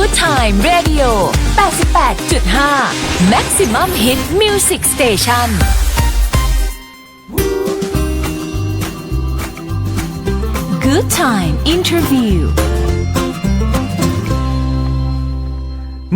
Good Time Radio 88.5 Maximum Hit Music Station Good Time Interview ม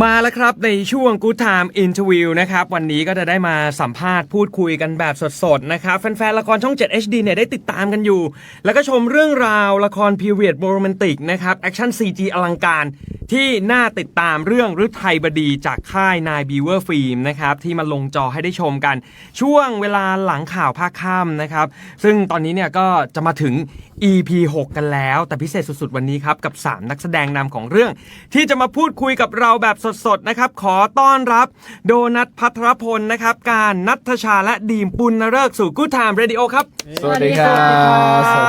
มาแล้วครับในช่วง Good Time Interview นะครับวันนี้ก็จะได้มาสัมภาษณ์พูดคุยกันแบบสดๆนะครับแฟนๆละครช่อง 7 HD เนี่ยได้ติดตามกันอยู่ แล้วก็ชมเรื่องราวละครพีเรียดโรแมนติกนะครับแอคชั่น CG อลังการ ที่น่าติดตามเรื่องฤทัยบดีจากค่ายนายบีเวอร์ฟิล์มนะครับที่มาลงจอให้ได้ชมกัน ช่วงเวลาหลังข่าวภาคค่ำนะครับซึ่งตอนนี้เนี่ยก็จะมาถึง EP 6 กันแล้ว แต่พิเศษสุดๆ วันนี้ครับ กับ 3 นักแสดงนำของเรื่อง ที่จะมาพูดคุยกับเราแบบสดๆ นะครับ ขอต้อนรับ โดนัทพัทรพลนะครับ การนัทชาและดีมปุณณเริกษ์สู่กู o ไทม์เรดิโอครับ สวัสดีครั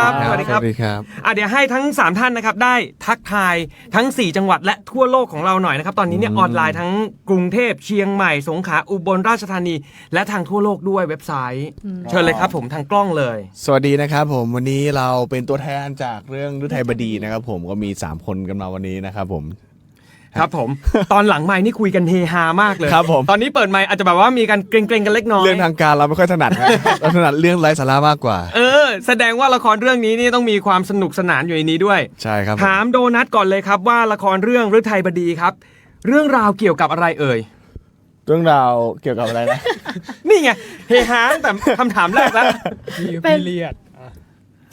บ สวัสดีครับ สวัสดีครับ อะเดี๋ยวให้ทั้ง 3 ท่านนะครับ ได้ทักทายทั้ง 4 จังหวัดและทั่วโลกของเราหน่อยนะครับ ตอนนี้เนี่ยออนไลน์ทั้งกรุงเทพเชียงใหม่สงขลาอุบลราชธานี และทางทั่วโลกด้วยเว็บไซต์ เชิญเลยครับผมทางกล้องเลย สวัสดีนะครับผมวันนี้เราเป็นตัวแทนจากเรื่องฤทัยบดีนะครับผมก็มี 3 คนกันมาวันนี้นะครับผม ครับผม ตอนหลังไม้นี่คุยกันเฮฮามากเลยครับผม ตอนนี้เปิดไมค์อาจจะแบบว่ามีการเกรงๆกันเล็กน้อย เรื่องทางการเราไม่ค่อยถนัดนะเราถนัดเรื่องไร้สาระมากกว่า เออ แสดงว่าละครเรื่องนี้นี่ต้องมีความสนุกสนานอยู่ในนี้ด้วย ใช่ครับผมถามโดนัทก่อนเลยครับว่าละครเรื่องฤทัยบดีครับ เรื่องราวเกี่ยวกับอะไรเอ่ยเรื่องราวเกี่ยวกับอะไรนะ นี่ไงเฮฮาตั้งแต่คำถามแรกแล้ว เป็น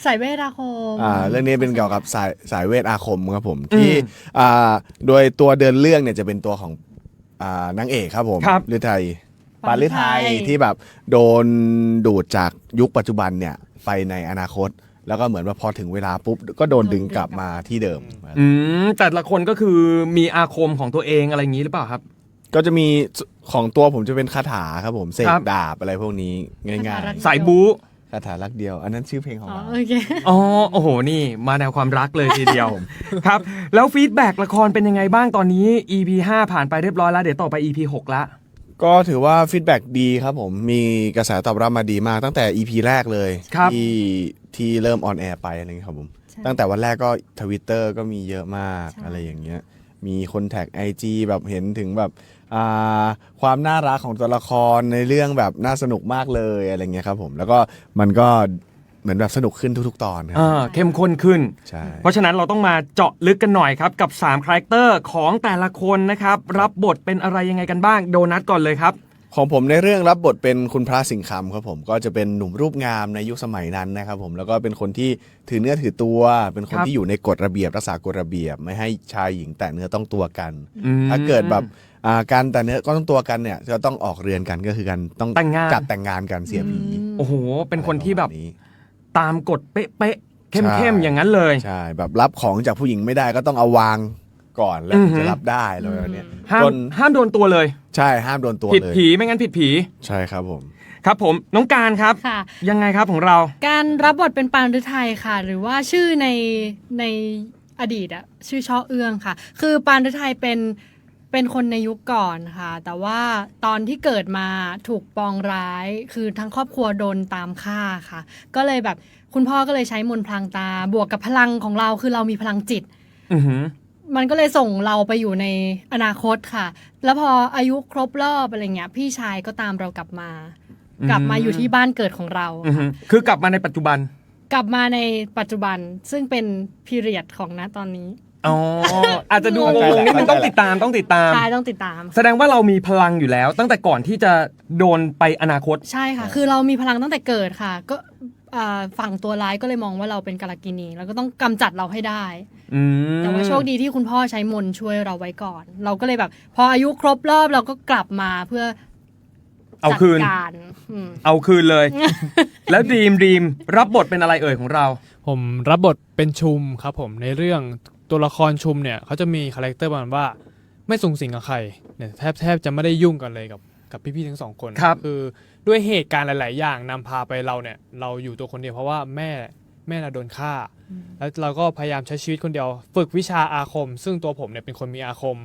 สายเวทอาคม อ่าเรื่องนี้เป็นเกี่ยวกับสายสายเวทอาคมครับผมที่อ่าโดยตัวเดินเรื่องเนี่ยจะเป็นตัวของอ่านางเอกครับผมครับ ฤทัยปาปาฤฤทัทัยย ที่แบบโดนดูดจากยุคปัจจุบันเนี่ยไปในอนาคต แล้วก็เหมือนว่าพอถึงเวลาปุ๊บก็โดนดึงกลับมาที่เดิม อืมแต่ละคนก็คือมีอาคมของตัวเองอะไรอย่างนี้หรือเปล่าครับ ก็จะมีของตัวผมจะเป็นคาถาครับผมเสกครับ ดาบอะไรพวกนี้ง่าย คาถารัก สายบู๊ๆ คาถารักเดียว อันนั้นชื่อเพลงของอ๋อเราโอเค อ๋อโอ้โหนี่มาแนวความรักเลยทีเดียว ครับ แล้วฟีดแบ็กละครเป็นยังไงบ้างตอนนี้ EP 5 ผ่านไปเรียบร้อยแล้วเดี๋ยวต่อไป EP 6ละ ก็ถือว่าฟีดแบ็ดีครับผม มีกระแสตอบรับมาดีมากตั้งแต่ EP แรกเลยครับ ที่ที่เริ่มออนแอร์ไปอะไรอย่างเงี้ยครับผม ใช่ตั้งแต่วันแรกก็ทวิตเตอร์ก็มีเยอะมากใช่ อะไรอย่างเงี้ย มีคนแท็ก IG แบบเห็นถึงแบบอ่า ความน่ารักของตัวละครในเรื่องแบบน่าสนุกมากเลยอะไรเงี้ยครับผมแล้วก็มันก็เหมือนแบบสนุกขึ้นทุก ๆ ตอนครัอ่าเข้มข้นขึ้น ใช่ เพราะฉะนั้นเราต้องมาเจาะลึกกันหน่อยครับ กับ3คาแรคเตอร์ของแต่ละคนนะครับ รับบทเป็นอะไรยังไงกันบ้างโดนัทก่อนเลยครับ ของผมในเรื่องรับบทเป็นคุณพระสิงห์คำครับผมก็จะเป็นหนุ่มรูปงามในยุคสมัยนั้นนะครับผมแล้วก็เป็นคนที่ถือเนื้อถือตัว เป็นคนครับ ที่อยู่ในกฎระเบียบรักษากฎระเบียบ ไม่ให้ชายหญิงแตะเนื้อต้องตัวกัน อืม ถ้าเกิดแบบอ่าการแต่เนื้อก็ต้องตัวกันเนี่ยจะต้องออกเรือนกันก็คือการต้องแต่งงาน จัดแต่งงานกันเสียผีโอ้โห เป็นคนที่แบบ อะไรประมาณนี้ ตามกฎเป๊ะๆใช่เข้มๆอย่างนั้นเลย ใช่แบบรับของจากผู้หญิงไม่ได้ก็ต้องเอาวาง ก่อนแล้วอือถึงฮึจะรับได้อะไรแบบเนี้ยห้ามจนห้ามโดนตัวเลย ใช่ห้ามโดนตัวผิดเลย ผีไม่งั้นผิดผีใช่ครับผม ครับ ผมน้องการครับ ค่ะ ยังไงครับของเรา การรับบทเป็นปานฤทัยค่ะ หรือว่าชื่อในในอดีตอะชื่อช่อเอื้องค่ะ คือปานฤทัยเป็นเป็นคนในยุคก่อนค่ะ แต่ว่าตอนที่เกิดมาถูกปองร้าย คือทั้งครอบครัวโดนตามฆ่าค่ะ ก็เลยแบบคุณพ่อก็เลยใช้มนต์พลังตา บวกกับพลังของเราคือเรามีพลังจิต อือหือ มันก็เลยส่งเราไปอยู่ในอนาคตค่ะ แล้วพออายุครบรอบอะไรเงี้ย พี่ชายก็ตามเรากลับมาอืมกลับมาอยู่ที่บ้านเกิดของเรา อือหือคือกลับมาในปัจจุบัน กลับมาในปัจจุบันซึ่งเป็นพีเรียดของณตอนนี้อ๋อ อาจจะดูงงๆนิดนึงต้องติดตามต้องติดตาม ใช่ต้องติดตามแสดงว่าเรามีพลังอยู่แล้ว ตั้งแต่ก่อนที่จะโดนไปอนาคต ใช่ค่ะ คือเรามีพลังตั้งแต่เกิดค่ะ ก็อ่า ฝั่งตัวร้ายก็เลยมองว่าเราเป็นกาลกินี แล้วก็ต้องกำจัดเราให้ได้อืมแต่ว่าโชคดีที่คุณพ่อใช้มนต์ช่วยเราไว้ก่อน เราก็เลยแบบ พออายุครบรอบเราก็กลับมาเพื่อเอาจัดคืนการอืมเอาคืนเลย แล้วดีมดีมรับบทเป็นอะไรเอ่ยของเรา ผมรับบทเป็นชุมครับผมในเรื่องตัวละครชุมเนี่ยเขาจะมีคาแรคเตอร์ประมาณว่า ไม่สูงสิงกับใครเนี่ยแทบแทบจะไม่ได้ยุ่งกันเลยกับกับพี่ๆทั้งสองคนครับคือ ด้วยเหตุการณ์หลาย ๆ อย่างนำพาไปเราเนี่ย เราอยู่ตัวคนเดียวเพราะว่าแม่แม่เราโดนฆ่า แล้วเราก็พยายามใช้ชีวิตคนเดียว ฝึกวิชาอาคม ซึ่งตัวผมเนี่ยเป็นคนมีอาคม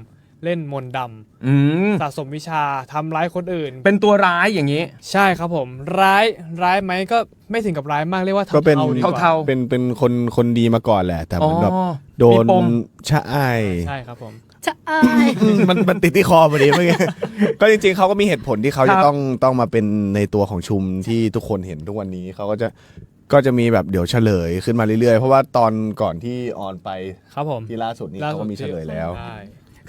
เล่นมนต์ดำอืมสะสมวิชาทำร้ายคนอื่น เป็นตัวร้ายอย่างนี้ ใช่ครับผม ร้ายร้ายไหมก็ไม่ถึงกับร้ายมากเรียกว่าก็เป็น เทาๆดีกว่าเทา เป็นเป็นคนคนดีมาก่อนแหละ แต่เหมือนแบบโดนมีปม ใช่ ใช่ครับผม จะอาย มันมันติดที่คอพอดีเมื่อกี้ ก็จริงๆเขาก็มีเหตุผลที่เขาครัจะบต้องต้องมาเป็นในตัวของชุมที่ทุกคนเห็นทุกวันนี้เขาก็จะก็จะมีแบบเดี๋ยวเฉลยขึ้นมาเรื่อยๆ เพราะว่าตอนก่อนที่ออนไปครับผม ที่ล่าสุดนี้เขาก็มีเฉลยแล้วใช่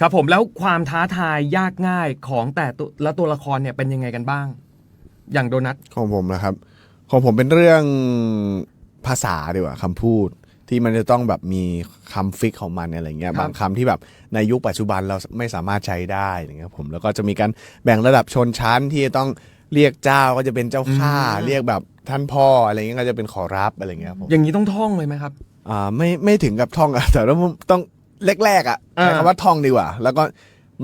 ครับผมแล้วความท้าทายยากง่ายของแต่ตัวและตัวละครเนี่ยเป็นยังไงกันบ้าง อย่างโดนัท ของผมนะครับ ของผมเป็นเรื่องภาษาดีกว่าคำพูด ที่มันจะต้องแบบมีคำฟิกของมันอะไรเงี้ยครับบางคำที่แบบในยุคปัจจุบันเราไม่สามารถใช้ได้อย่างเงี้ยผมแล้วก็จะมีการแบ่งระดับชนชั้นที่จะต้องเรียกเจ้าก็จะเป็นเจ้าข้าเรียกแบบท่านพ่ออะไรเงี้ยก็จะเป็นขอรับอะไรเงี้ยครับผมอย่างนี้ต้องท่องเลยไหมครับอ่าไม่ไม่ถึงกับท่องอะแต่ว่าต้องแรกๆอะอ่าใช้คำว่าท่องดีกว่า แล้วก็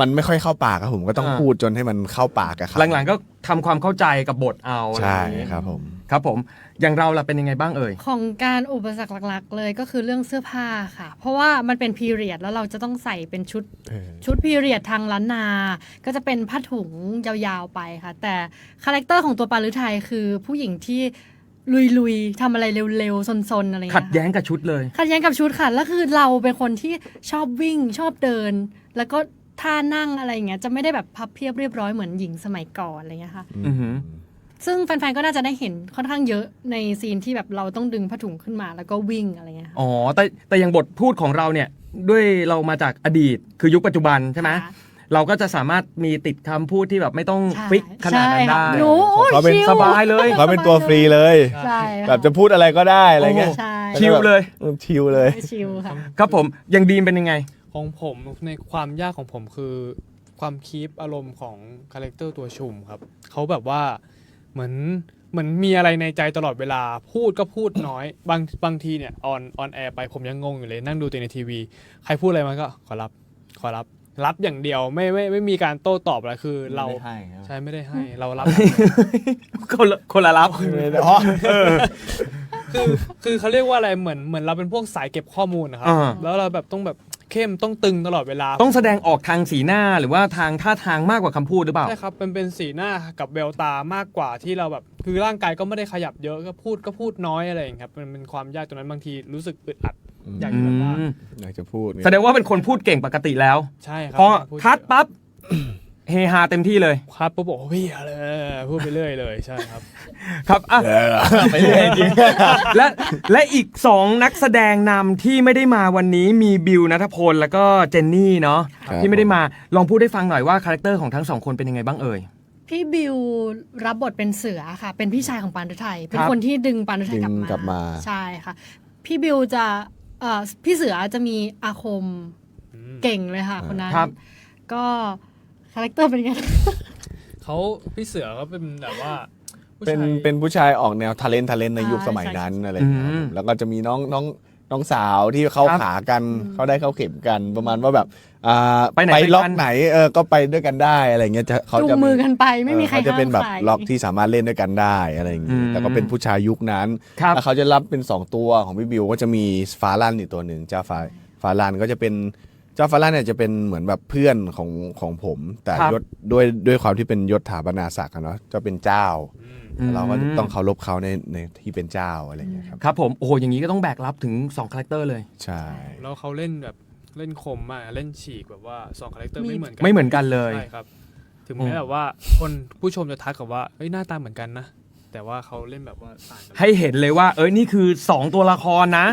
มันไม่ค่อยเข้าปากครับผมก็ต้องอ่าพูดจนให้มันเข้าปากอะครับหลังๆก็ทำความเข้าใจกับบทเอาใช่อะไอย่างงี้ครับผม ครับผมอย่างเราล่ะเป็นยังไงบ้างเอ่ย ของการอุปสรรคหลักๆ เลยก็คือเรื่องเสื้อผ้าค่ะ เพราะว่ามันเป็นพีเรียดแล้วเราจะต้องใส่เป็นชุดเออชุดพีเรียดทางล้านนา ก็จะเป็นผ้าถุงยาวๆไปค่ะ แต่คาแรคเตอร์ของตัวปาลือไทยคือผู้หญิงที่ลุยๆทำอะไรเร็วๆซนๆอะไรอย่างขัดเงี้ยแย้งกับชุดเลย ขัดแย้งกับชุดค่ะ แล้วคือเราเป็นคนที่ชอบวิ่งชอบเดิน แล้วก็ท่านั่งอะไรอย่างเงี้ยจะไม่ได้แบบพับเพียบเรียบร้อยเหมือนหญิงสมัยก่อนอะไรเงี้ยค่ะอือหือ ซึ่งแฟนๆ ก็น่าจะได้เห็นค่อนข้างเยอะในซีนที่แบบเราต้องดึงผ้าถุงขึ้นมาแล้วก็วิ่งอะไรเงี้ยค่ะ อ๋อ แต่แต่อย่างบทพูดของเราเนี่ย ด้วยเรามาจากอดีตคือยุคปัจจุบันใช่ไหมค่ะเราก็จะสามารถมีติดคำพูดที่แบบไม่ต้องใช่ฟิกขนาดนั้นใช่ได้ หนูโอ้ยเขาเป็น ชิลสบายเลย เขาเป็นตัวฟรีเลย ใช่ค่ะแบบจะพูดอะไรก็ได้อะไรเงี้ยใช่ชิลเลยออชิลเลย ชิลค่ะ ครับผมอย่างดีมเป็นยังไง ของผมในความยากของผมคือ ความคีปอารมณ์ของคาแรคเตอร์ตัวชุมครับเขาแบบว่า เหมือนเหมือนมีอะไรในใจตลอดเวลาพูดก็พูดน้อย บางบางทีเนี่ยออนออนแอร์ไปผมยังงงอยู่เลย นั่งดูตัวในทีวี ใครพูดอะไรมันก็ขอรับขอรับรับอย่างเดียวไม่ไม่ไม่มีการโต้ตอบอะไรคือเราใช่ไม่ได้ให้เรารับ คนละคนละรับอ๋อ คือคือเขาเรียกว่าอะไรเหมือนเหมือนเราเป็นพวกสายเก็บข้อมูลนะครับอ่า แล้วเราแบบต้องแบบ เข้มต้องตึงตลอดเวลาต้องแสดงออกทางสีหน้าหรือว่าทางท่าทางมากกว่าคำพูดหรือเปล่า ใช่ครับเป็นเป็นสีหน้ากับแววตามากกว่าที่เราแบบ คือร่างกายก็ไม่ได้ขยับเยอะก็พูดก็พูดน้อยอะไรอย่างเงี้ยครับมันเป็นความยากตรงนั้นบางทีรู้สึกอึดอัดอยากอืจะแบบว่ามอยากจะพูดเนี่ยแสดงว่าเป็นคนพูดเก่งปกติแล้ว ใช่ครัพอพูดคัดปั๊บ เฮฮาเต็มที่เลยคัดปุ๊บบอกว่าพี่อะไรพูดไปเรื่อยเลยใช่ครับ ครับอะไปเรื่อยจริงและและอีกสองนักแสดงนำที่ไม่ได้มาวันนี้มีบิวนัทพลแล้วก็เจนนี่เนาะครับที่ไม่ได้มาลองพูดให้ฟังหน่อยว่าคาแรคเตอร์ของทั้งสองคนเป็นยังไงบ้างเอ่ย พี่บิวรับบทเป็นเสือค่ะ เป็นพี่ชายของปานฤทัยเป็นครับ คนที่ดึงปานฤทัยกลับดึงมากลับมา ใช่ค่ะ พี่บิวจะเอ่อพี่เสือจะมีอาคมอืมเก่งเลยค่ะคนนั้นครับ ก็ คาแรคเตอร์เป็นยังไง เขาพี่เสือก็เป็นแบบว่าผู้เป็นชาย เป็นผู้ชายออกแนวทาเลนทาเลนในยุคใช่สมัยใช่นั้นอะไรอย่างเงี้ยครับอืผมมแล้วก็จะมีน้องน้องน้องสาวที่เข้าครับขากันเขาได้เข้าเข็มกัน ประมาณว่าแบบอ่าไปไหนไปด้วยกัน ล็อกไหนเออก็ไปด้วยกันได้อะไรเงี้ยจะเขาจูงจะมือกันไปไม่มีใครเออเขาจะห้ามเป็นแบบใครล็อกที่สามารถเล่นด้วยกันได้อะไรอย่างอืงี้มแล้วก็เป็นผู้ชายยุคนั้น ครับ แล้วเขาจะรับเป็น 2 ตัวของพี่บิวก็จะมีฟ้าลั่นอีกตัวหนึ่งเจ้าฟ้าฟ้าลั่นก็จะเป็นเจ้าฟ้าลั่นเนี่ยจะเป็นเหมือนแบบเพื่อนของของผม แต่ครับ ยศด้วยด้วยความที่เป็นยศถาบรรณาศักดิ์อะเนาะจะเป็นเจ้า เราก็ต้องเคารพเขาในในที่เป็นเจ้าอะไรอย่างเงี้ยครับ ครับผมโอ้โหอย่างนี้ก็ต้องแบกรับถึง2คาแรคเตอร์เลย ใช่ แล้วเขาเล่นแบบเล่นคมมากเล่นฉีกแบบว่าสองคาแรคเตอร์มีไม่เหมือนกันไม่เหมือนกันเลย ใช่ครับ ถึงแม้แบบว่าคนผู้ชมจะทักกับว่าเอ้ยหน้าตาเหมือนกันนะ แต่ว่าเขาเล่นแบบว่าต่างกัน ให้เห็นเลยว่า เอ้ยนี่คือ 2 ตัวละครนะ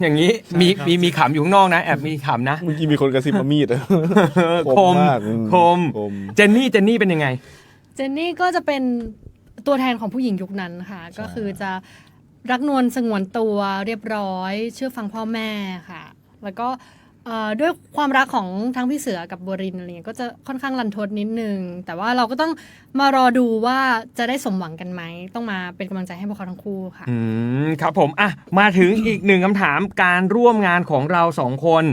อย่างนี้มีครับมีมีขำอยู่ข้างนอกนะ แอบมีขำนะเมื่อกี้มีคนกระซิบมามีดอะคมมากอืคม คม เจนนี่เจนนี่เป็นยังไง เจนนี่ก็จะเป็นตัวแทนของผู้หญิงยุคนั้นค่ะ ก็คือจะรักนวลสงวนตัวเรียบร้อย เชื่อฟังพ่อแม่ค่ะ แล้วก็เอ่อ ด้วยความรักของทั้งพี่เสือกับบัวรินทร์อะไรเงี้ยก็จะค่อนข้างรันทดนิดนึง แต่ว่าเราก็ต้องมารอดูว่าจะได้สมหวังกันไหม ต้องมาเป็นกำลังใจให้พวกเขาทั้งคู่ค่ะ อืมครับผมอะมาถึงอีกหนึ่งคำถามการร่วมงานของเราสองคน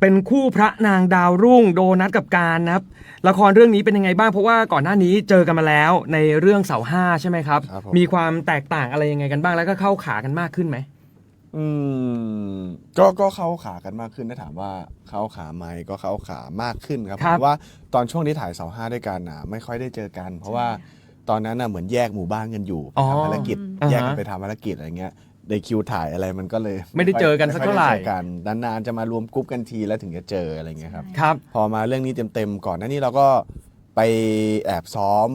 เป็นคู่พระนางดาวรุ่งโดนัทกับการนะครับ ละครเรื่องนี้เป็นยังไงบ้างเพราะว่าก่อนหน้านี้เจอกันมาแล้วในเรื่องเสาห้าใช่ไหมครับ ครับผม มีความแตกต่างอะไรยังไงกันบ้างแล้วก็เข้าขากันมากขึ้นไหม อืมก็ก็เข้าขากันมากขึ้นถ้าถามว่าเข้าขาไหมก็เข้าขามากขึ้นครับครับเพราะว่าตอนช่วงที่ถ่ายเสาห้าด้วยกันน่ะ ไม่ค่อยได้เจอกัน เพราะว่าตอนนั้นน่ะเหมือนแยกหมู่บ้านกันอยู่ไปทำภารกิจอ๋อแยกกันไปทำภารกิจอะไรเงี้ยในคิวถ่ายอะไรมันก็เลยไม่ได้เจอกันสักเท่าไหร่ ม่ค่อยได้เจอกันนานๆจะมารวมกรุ๊ปกันทีแล้วถึงจะเจออะไรเงี้ยครับ ครับ พอมาเรื่องนี้เต็มๆก่อนหน้านี้เราก็ไปแอบซ้อม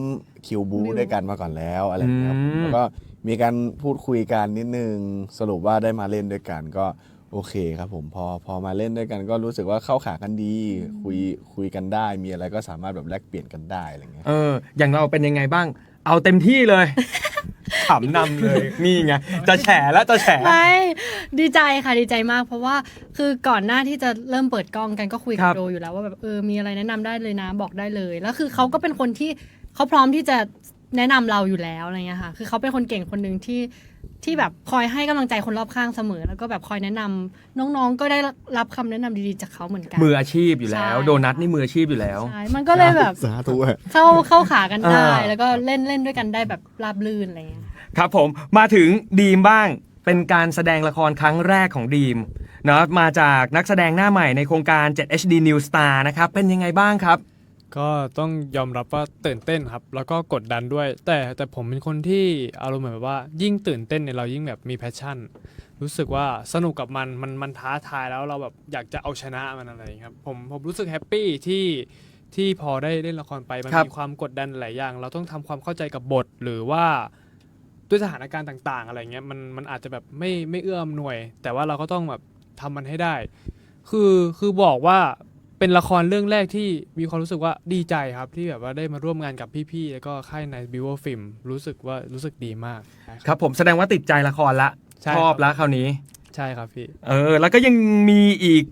คิวบูบิวด้วยกันมาก่อนแล้วอะไรอย่างเงี้ยครับอืม แล้วก็ มีการพูดคุยกันนิดนึง สรุปว่าได้มาเล่นด้วยกันก็โอเคครับผมพอพอมาเล่นด้วยกันก็รู้สึกว่าเข้าขากันดี คุยคุยกันได้ มีอะไรก็สามารถแบบแลกเปลี่ยนกันได้อะไรเงี้ยเออ อย่างเราเป็นยังไงบ้าง เอาเต็มที่เลยขำนำเลย นี่ไง จะแฉแล้วจะแฉไม่ดีใจค่ะดีใจมาก เพราะว่าคือก่อนหน้าที่จะเริ่มเปิดกล้องกันก็คุยครักับบโดอยู่แล้วว่าแบบเออมีอะไรแนะนำได้เลยนะบอกได้เลย แล้วคือเขาก็เป็นคนที่เขาพร้อมที่จะ แนะนำเราอยู่แล้วอะไรเงี้ยค่ะ คือเขาเป็นคนเก่งคนหนึ่งที่ที่แบบคอยให้กำลังใจคนรอบข้างเสมอ แล้วก็แบบคอยแนะนำน้องๆ ก็ได้รับคำแนะนำดีๆจากเขาเหมือนกันมืออาชีพอยู่แล้วใช่โดนัทนี่มืออาชีพอยู่แล้วใช่มันก็เลยแบบสาธุอะเข้าเข้าขากันได้อ่าแล้วก็เล่นเล่นด้วยกันได้แบบราบลื่นอะไรเงี้ยครับผมมาถึงดีมบ้างเป็นการแสดงละครครั้งแรกของดีมเนาะมาจากนักแสดงหน้าใหม่ในโครงการ 7 HD New Star นะครับเป็นยังไงบ้างครับ ก็ต้องยอมรับว่าตื่นเต้นครับ แล้วก็กดดันด้วย แต่แต่ผมเป็นคนที่อารมณ์เหมือนแบบว่า ยิ่งตื่นเต้นเนี่ยเรายิ่งแบบมีแพชชั่น รู้สึกว่าสนุกกับมันมันมันท้าทายแล้วเราแบบอยากจะเอาชนะมันอะไรอย่างเงี้ยครับผมผมรู้สึกแฮปปี้ที่ที่พอได้เล่นละครไปมันครับ มีความกดดันหลายอย่าง เราต้องทำความเข้าใจกับบทหรือว่าด้วยสถานการณ์ต่าง ๆ อะไรเงี้ยมันมันอาจจะแบบไม่ไม่เอื้ออำนวย แต่ว่าเราก็ต้องแบบทำมันให้ได้ คือคือบอกว่า เป็นละครเรื่องแรกที่มีความรู้สึกว่าดีใจครับ ที่แบบว่าได้มาร่วมงานกับพี่ๆ แล้วก็ค่ายในบิวฟิล์มรู้สึกว่ารู้สึกดีมากครับผมแสดงว่าติดใจละครละใช่ชอบครับ ละคราวนี้ ใช่ครับพี่ เออ แล้วก็ยังมีอีก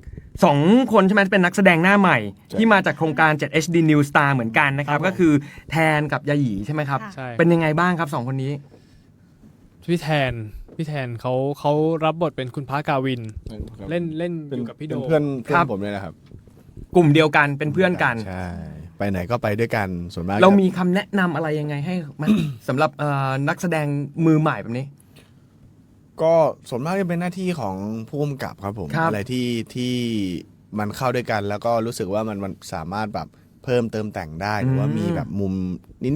2 คนใช่ไหมเป็นนักแสดงหน้าใหม่ ใช่ ที่มาจากโครงการ 7 HD New Star เหมือนกันนะครับ ครับผม ก็คือแทนกับยาหยีใช่ไหมครับ ค่ะ ใช่เป็นยังไงบ้างครับสองคนนี้ พี่แทนพี่แทนเขาเขารับบทเป็นคุณพระกาวิน เล่นเล่นอเป็นยู่กับพี่โดเป็นเพื่อนเพื่อครันบผมเลยนะครับ กลุ่มเดียวกันเป็นเพื่อนกัน ใช่ไปไหนก็ไปด้วยกันส่วนมากเราจะมีคำแนะนำอะไรยังไงให้มันสำหรับเอ่อนักแสดงมือใหม่แบบนี้ ก็ส่วนมากจะเป็นหน้าที่ของผู้กำกับครับผมครับอะไรที่ที่มันเข้าด้วยกัน แล้วก็รู้สึกว่ามันมันสามารถแบบเพิ่มเติมแต่งได้หรือว่ามีแบบมุม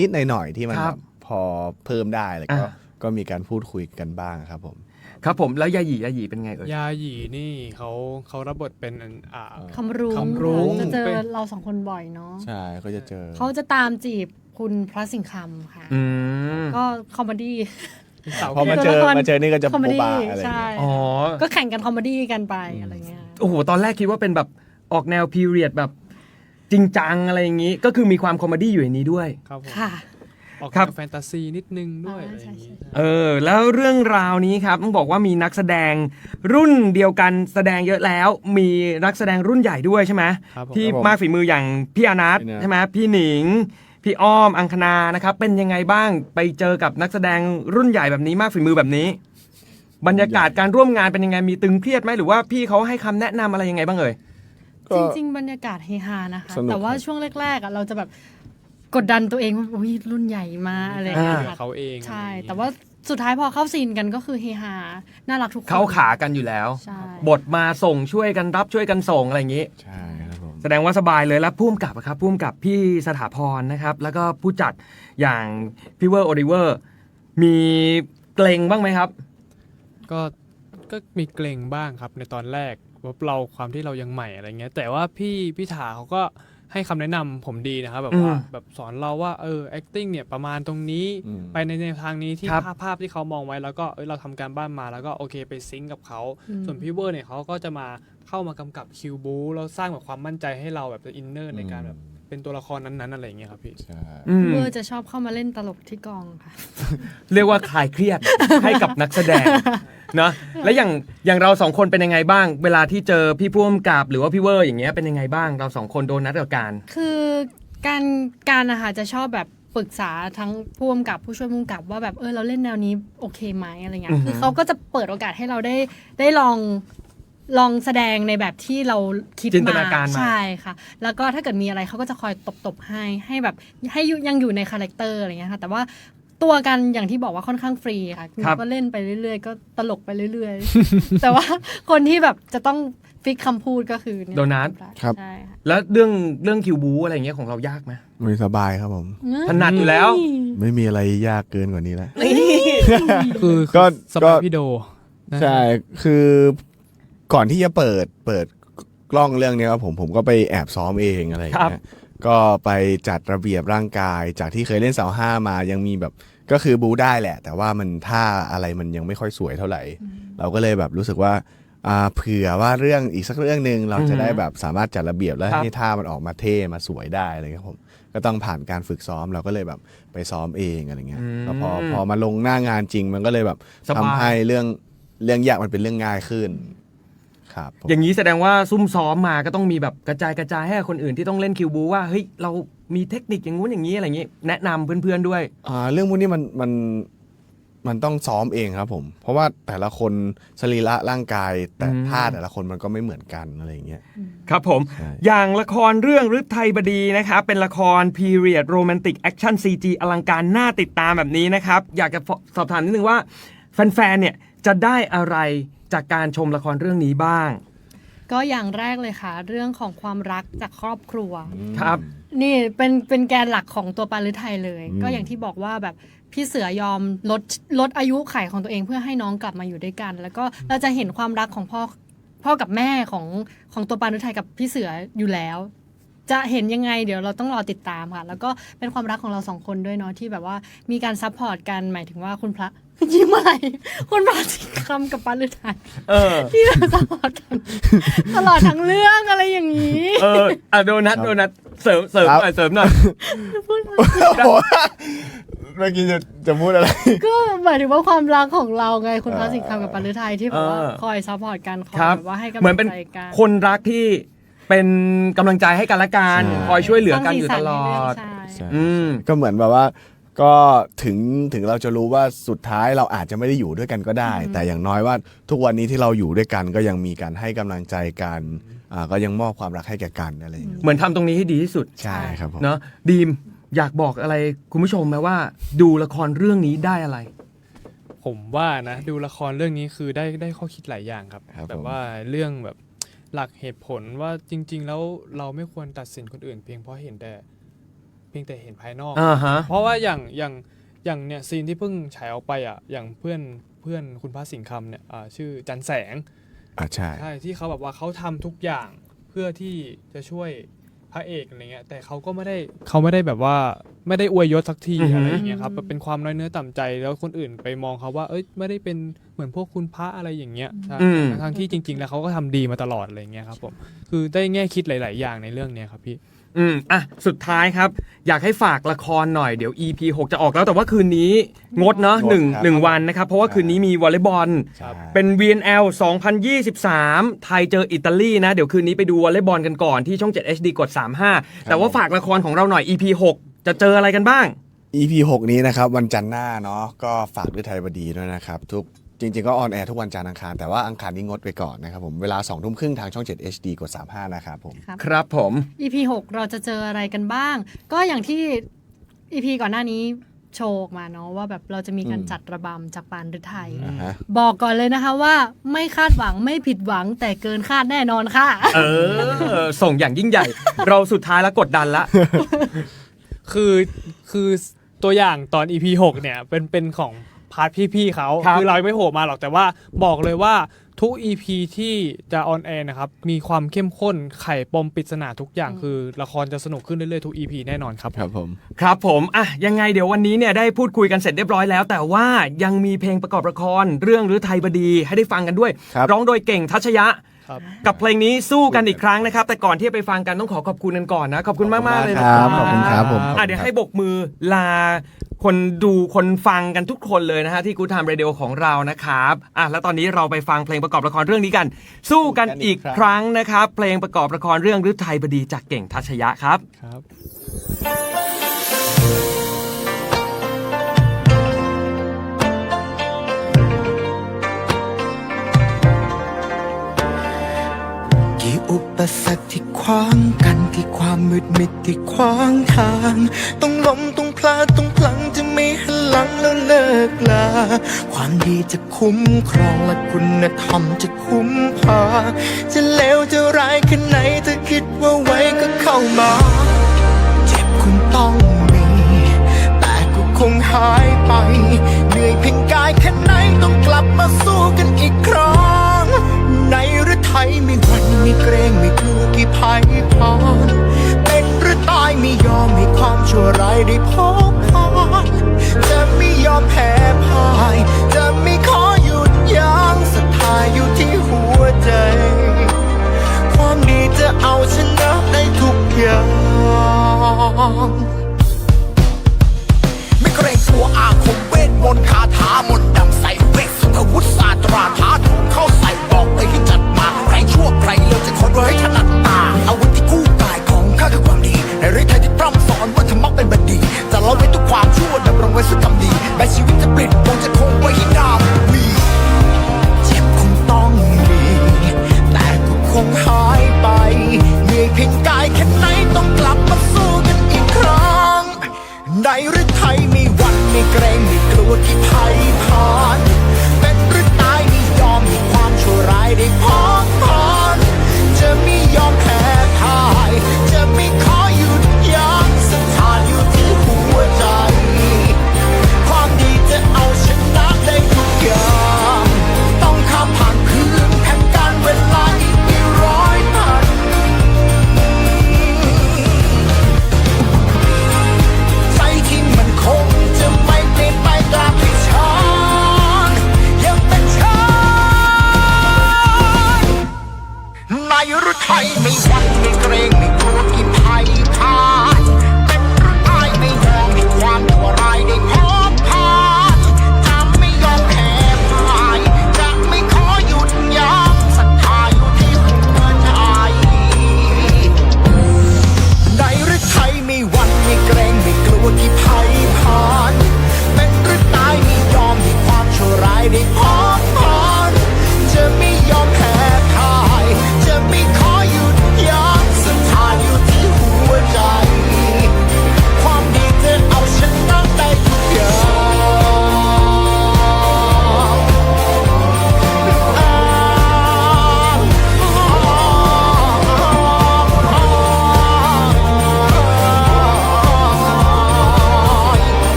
นิดๆหน่อยๆที่มันคแบรับบพอเพิ่มได้แล้วก็อ่า ก็มีการพูดคุยกันบ้างครับผม ครับผมแล้วยาหยียาหยีเป็นไงเอ่ย ยาหยีนี่เขาเขารับบทเป็นอันอ่า คำรุ้งคำรุ้ง จะเจอเป็นเราสองคนบ่อยเนาะใช่ก็จะเจอ เขาจะตามจีบคุณพระสิงห์คำค่ะ อืมก็คอมเมดี้ สาวพอมาแก่เจอตัวละคร มาเจอนี่ก็จะคอมโบเมดี้บาอะไรอย่างใช่เงี้ยอ๋อก็แข่งกันคอมเมดี้กันไปอะไรเงี้ย โอ้โหตอนแรกคิดว่าเป็นแบบออกแนวพีเรียดแบบจริงจังอะไรอย่างนี้ ก็คือมีความคอมเมดี้อยู่ในนี้ด้วย ครับผมค่ะ ออกครับแนวแฟนตาซีนิดนึงด้วยอ่าอะไรอย่างงี้ใช่เออแล้วเรื่องราวนี้ครับต้องบอกว่ามีนักแสดงรุ่นเดียวกันแสดงเยอะแล้ว มีนักแสดงรุ่นใหญ่ด้วยใช่ไหมครับผม ที่ครับผมมากฝีมืออย่างพี่อนัทพี่อนัท ใช่ไหมพี่หนิง พี่อ้อมอังคณานะครับเป็นยังไงบ้างไปเจอกับนักแสดงรุ่นใหญ่แบบนี้มากฝีมือแบบนี้ บรรยากาศการร่วมงานเป็นยังไงมีตึงเครียดไหมหรือว่าพี่เขาให้คำแนะนำอะไรยังไงบ้างเอ่ย ก็ จริง ๆ บรรยากาศเฮฮานะคะ สนุกแต่ว่าครับ ช่วงแรกๆอะเราจะแบบ กดดันตัวเองว่าอุ้ยรุ่นใหญ่มาอะไรอย่างอ่าเงี้ยเขาเองใช่อะไรอย่งงี้แต่ว่าสุดท้ายพอเข้าซีนกันก็คือเฮฮาน่ารักทุกคนเข้าขากันอยู่แล้ว ใช่บทมาส่งช่วยกันรับช่วยกันส่งอะไรอย่างนี้ ใช่ครับผมแสดงว่าสบายเลยแล้วพุ่มกับอะครับพุ่มกับพี่สถาพรนะครับ แล้วก็ผู้จัดอย่างพี่เวอร์โอริเวอร์ มีเกรงบ้างไหมครับ ก็ก็มีเกรงบ้างครับในตอนแรกว่าเราความที่เรายังใหม่อะไรเงี้ย แต่ว่าพี่พี่ถาเขาก็ ให้คำแนะนำผมดีนะครับแบบว่าอืมแบบสอนเราว่าเออ acting เนี่ยประมาณตรงนี้อืมไปในแนวทางนี้ที่ครับภาพภาพที่เขามองไว้แล้วก็เอยเราทำการบ้านมาแล้วก็โอเคไปซิงก์กับเขาอืมส่วนพี่เวอร์เนี่ยเขาก็จะมาเข้ามากำกับคิวบูแล้วสร้างแบบความมั่นใจให้เราแบบอินเนอร์ในการแบบเป็นตัวละครนั้นๆอะไรอย่างเงี้ยครับพี่ใช่อืมเวอร์จะชอบเข้ามาเล่นตลกที่กองค่ะ เรียกว่าคลายเครียดให้กับนักแสดง นะแล้วอย่างอย่างเราสองคนเป็นยังไงบ้าง เวลาที่เจอพี่พุ่มกับหรือว่าพี่เวอร์อย่างเงี้ยเป็นยังไงบ้างเราสองคนโดนนัดกับการคือการการนะคะจะชอบแบบปรึกษาทั้งผู้กำกับผู้ช่วยผู้กำกับว่าแบบเออเราเล่นแนวนี้โอเคไหมอะไรเงี้อืยอฮึคือเขาก็จะเปิดโอกาสให้เราได้ได้ลองลองแสดงในแบบที่เราคิดจินตมานาการมาใช่ค่ะ แล้วก็ถ้าเกิดมีอะไรเขาก็จะคอยตบๆให้ให้แบบให้อยู่ยังอยู่ในคาแรคเตอร์อะไรเงี้ยค่ะ แต่ว่า ตัวกันอย่างที่บอกว่าค่อนข้างฟรีค่ะก็เล่นไปเรื่อย ๆ ก็ตลกไปเรื่อย ๆ แต่ว่าคนที่แบบจะต้องฟิกคำพูดก็คือเยโดนัท ครับ ใช่ค่ะแล้วเรื่องเรื่องคิวบูอะไรเงี้ยของเรายากไหมไม่สบายครับผม ถนัดอยู่แล้ว ไม่มีอะไรยากเกินกว่านี้แล้ว คือก็สบายก็พี่โดใช่ คือก่อนที่จะเปิดเปิดกล้องเรื่องเนี้ยครับผมผมก็ไปแอบซ้อมเองอะไรอย่างครับเงี้ย ก็ไปจัดระเบียบร่างกาย จากที่เคยเล่นเสาห้ามายังมีแบบก็คือบูได้แหละ แต่ว่ามันท่าอะไรมันยังไม่ค่อยสวยเท่าไหร่ เราก็เลยแบบรู้สึกว่าอ่าเผื่อว่าเรื่องอีกสักเรื่องหนึ่งเราจะได้แบบสามารถจัดระเบียบแล้วครับให้ท่ามันออกมาเท่มาสวยได้อะไรเงี้ยครับผมก็ต้องผ่านการฝึกซ้อมเราก็เลยแบบไปซ้อมเองอะไรเงี้ยแล้วพอพอมาลงหน้างานจริงมันก็เลยแบบสบาย ทำให้เรื่องเรื่องยากมันเป็นเรื่องง่ายขึ้น ครับผมอย่างนี้แสดงว่าซุ่มซ้อมมาก็ต้องมีแบบกระจายกระจายให้กับคนอื่นที่ต้องเล่นคิวบูว่าเฮ้ยเรามีเทคนิคอย่างงู้นอย่างนี้อะไรอย่างนี้ แนะนำเพื่อนๆด้วย อ่าเรื่องพวกนี้มันมันมันต้องซ้อมเองครับผม เพราะว่าแต่ละคนสรีระร่างกายแต่อืม ท่าแต่ละคนมันก็ไม่เหมือนกันอะไรอย่างเงี้ย ครับผม ใช่ อย่างละครเรื่องฤทัยบดีนะครับ เป็นละคร period romantic action CG อลังการน่าติดตามแบบนี้นะครับ อยากจะสอบถามนิดนึงว่า แฟนๆ เนี่ยจะได้อะไร จากการชมละครเรื่องนี้บ้าง ก็อย่างแรกเลยค่ะ เรื่องของความรักจากครอบครัว ครับ นี่เป็นเป็นแกนหลักของตัวปาลือไทยเลยอืมก็อย่างที่บอกว่าแบบพี่เสือยอมลดลดอายุไขของตัวเองเพื่อให้น้องกลับมาอยู่ด้วยกัน แล้วก็เราจะเห็นความรักของพ่อพ่อกับแม่ของของตัวปาลือไทยกับพี่เสืออยู่แล้ว จะเห็นยังไงเดี๋ยวเราต้องรอติดตามค่ะ แล้วก็เป็นความรักของเราสองคนด้วยเนาะที่แบบว่ามีการซัพพอร์ตกันหมายถึงว่าคุณพระ ยิ้มอะไรคุณพระสิงคำกับปาลือไทยเออ ที่เราซัพพอร์ตกันตลอดทั้งเรื่องอะไรอย่างนี้เอออะโดนัทโดนัทเสริมเสริมครับหน่อยเสริมหน่อยเมื่อกี้จะจะพูดอะไร ก็หมายถึงว่าความรักของเราไงคุณพระสิงคำกับปาลือไทยที่แบบว่าเออคอยซัพพอร์ตกันคอยครับ แบบว่าให้กำเหมืลัอนงเป็นใจกันคนรักที่เป็นกำลังใจให้กันและกันใช่ คอยช่วยเหลือกันอยู่ตลอดใช่ใช่ อืม ก็เหมือนแบบว่า ก็ถึงถึงเราจะรู้ว่าสุดท้ายเราอาจจะไม่ได้อยู่ด้วยกันก็ได้ แต่อย่างน้อยว่าทุกวันนี้ที่เราอยู่ด้วยกันก็ยังมีการให้กำลังใจกันอ่าก็ยังมอบความรักให้แก่กันอะไรอย่างเงี้ยเหมือนทำตรงนี้ให้ดีที่สุดใช่ครับผมเนาะดีมอยากบอกอะไรคุณผู้ชมไหมว่า ดูละครเรื่องนี้ได้อะไร ผมว่านะ ดูละครเรื่องนี้คือได้ได้ข้อคิดหลายอย่างครับครับแบผบมว่าเรื่องแบบหลักเหตุผลว่าจริง ๆ แล้วเราไม่ควรตัดสินคนอื่นเพียงเพราะเห็นแต่เพียงแต่เห็นภายนอก อ่าฮะ เพราะว่าอย่างอย่างอย่างเนี่ยซีนที่เพิ่งฉายออกไปอะอย่างเพื่อนเพื่อนคุณพระสิงห์คำเนี่ยอ่าชื่อจันแสงอ่าใช่ ใช่ที่เขาแบบว่าเขาทำทุกอย่างเพื่อที่จะช่วยพระเอกอะไรเงี้ยแต่เขาก็ไม่ได้เขาไม่ได้แบบว่าไม่ได้อวยยศสักทีอือฮึ อะไรอย่างเงี้ยครับมันเป็นความน้อยเนื้อต่ำใจแล้วคนอื่นไปมองเขาว่าเอ้ยไม่ได้เป็นเหมือนพวกคุณพระอะไรอย่างเงี้ยใช่อืม ทั้งที่จริง ๆ แล้วเขาก็ทำดีมาตลอดอะไรเงี้ยครับผมคือได้แง่คิดหลาย ๆ อย่างในเรื่องเนี้ยครับพี่ อืมอะสุดท้ายครับ อยากให้ฝากละครหน่อยเดี๋ยว EP 6 จะออกแล้วแต่ว่าคืนนี้งดเนาะหนึ่งครับ หนึ่งวันนะครับ เพราะว่าคืนนี้มีวอลเลย์บอล ใช่ เป็น VNL 2023 ไทยเจออิตาลีนะ เดี๋ยวคืนนี้ไปดูวอลเลย์บอลกันก่อนที่ช่อง 7 HD กด 35 แต่ว่าฝากละครของเราหน่อย EP 6 จะเจออะไรกันบ้าง EP 6 นี้นะครับ วันจันทร์หน้าเนาะก็ฝากด้วยไทยบดีด้วยนะครับ ทุก จริงๆก็ออนแอร์ทุกวันจันทร์อังคาร แต่ว่าอังคารนี้งดไปก่อนนะครับผม เวลา2ทุ่มครึ่งทางช่อง 7 HD กด 35 นะครับผมครับผม EP 6 เราจะเจออะไรกันบ้าง ก็อย่างที่ EP ก่อนหน้านี้โชว์ออกมาเนาะว่าแบบเราจะมีการอืม จัดระบำจากปานฤทัย อ่าฮะ บอกก่อนเลยนะคะว่าไม่คาดหวังไม่ผิดหวังแต่เกินคาดแน่นอนค่ะ เออ ส่งอย่างยิ่งใหญ่ เราสุดท้ายแล้วกดดันละ คือคือตัวอย่างตอน EP 6 เนี่ยเป็นเป็นของ พาร์ทพี่ๆเขาครับ คือเราไม่โผล่มาหรอกแต่ว่าบอกเลยว่าทุก EP ที่จะออนแอร์นะครับมีความเข้มข้นไขปมปริศนาทุกอย่างคือละครจะสนุกขึ้นเรื่อยๆทุก EP แน่นอนครับ ครับผม ครับผมอะยังไงเดี๋ยววันนี้เนี่ยได้พูดคุยกันเสร็จเรียบร้อยแล้ว แต่ว่ายังมีเพลงประกอบละครเรื่องหรือไทยบดีให้ได้ฟังกันด้วย ครับ ร้องโดยเก่งทัชยะ ครับ กับเพลงนี้สู้กันอีกครั้งนะครับ แต่ก่อนที่จะไปฟังกันต้องขอขอบคุณกันก่อนนะ ขอบคุณมากมากๆเลยนะคครัรับบขอบคุณครับผม อะเดี๋ยวให้บกมือลา คนดูคนฟังกันทุกคนเลยนะฮะที่กูทำเรดิโอของเรานะครับอะแล้วตอนนี้เราไปฟังเพลงประกอบละครเรื่องนี้กัน สู้กันอีกครั้งนะครับ เพลงประกอบละครเรื่องฤทัยบดีจากเก่งทัชยะครับ ครับกี่อุปสรรคที่ขวางกันที่ความมืดมิดที่ขวางทาง ต้องล้มต้องพลาด หลังแล้วเลิกลา ความดีจะคุ้มครองและคุณธรรมจะคุ้มพา จะเลวจะร้ายแค่ไหนถ้าคิดว่าไว้ก็เข้ามา เจ็บคุณต้องมี แต่ก็คงหายไป เหนื่อยเพียงกายแค่ไหนต้องกลับมาสู้กันอีกครั้ง ในฤทยไมีวันไม่เกรงไมีกลัวกี่ภัยพานเป็นหรือตายไม่ยอมให้ความชั่วร้ายได้พบ แพ้พ่าย จะไม่ขอหยุดยั้งศรัทธาอยู่ที่หัวใจ ความดีจะเอาชนะได้ทุกอย่าง ไม่เกรงกลัวอาคมเวทนต์คาถามนต์ดใส่เวทสุขวุฒิาตราท้าถูกเข้าใส่บอกเลยให้จัดมาใรชั่วใรเลวจะคนไวให้ถนัดตา